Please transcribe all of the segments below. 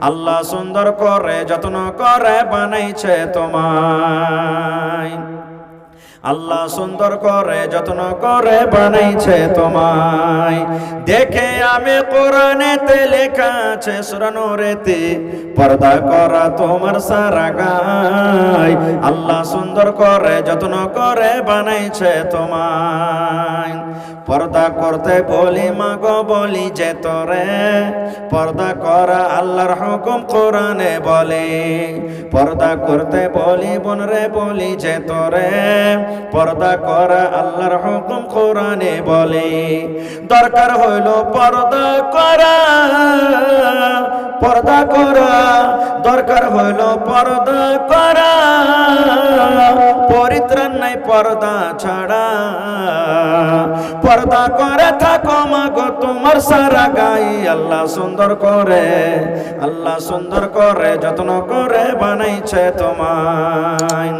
আল্লাহ সুন্দর করে, যত্ন করে বানাইছে তোমায়। আল্লাহ সুন্দর করে, যত্ন করে বানাইছে তোমায়। দেখে আমি কোরআনেতে লেখা আছে সুরানুরেতে পর্দা করা তোমার সারা গায় আল্লাহ সুন্দর করে, যত্ন করে বানাইছে তোমায়। পর্দা করতে বলি, মাগো বলি যে তোরে। পর্দা করা আল্লাহর হুকুম কোরআনে বলে। পর্দা করতে বলি, বোন রে বলি যে তোরে। পর্দা করা আল্লাহর হুকুম কোরআনে বলে। দরকার হইল পর্দা করা পর্দা করা। দরকার হইল পর্দা করা। পরিত্রাণ নাই পর্দা ছাড়া। পর্দা করে থাকো সারা গাই, আল্লাহ সুন্দর করে, আল্লাহ সুন্দর করে, যত্ন করে বানাইছে তোমায়।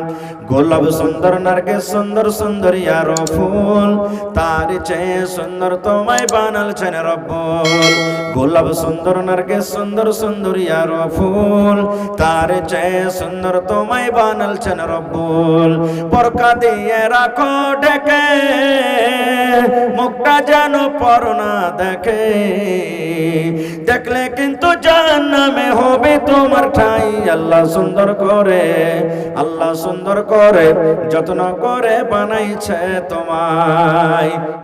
গোলাপ সুন্দর নারকে সুন্দর সুন্দর আরও ফুল, তার চেয়ে সুন্দর তোমায় বানালছেন রব্বুল। গোলাপ সুন্দর নারকে সুন্দর সুন্দর আরও ফুল, তার চেয়ে সুন্দর তোমায় বানালছেন রব্বুল। পরকা দিয়ে রাখো ডেকে। মুখটা যেন পর না দেখে। দেখলে কিন্তু জান জাহান্নামে হবে তোমার ঠাই। আল্লাহ সুন্দর করে, আল্লাহ সুন্দর করে, যত্ন করে বানাইছে তোমায়।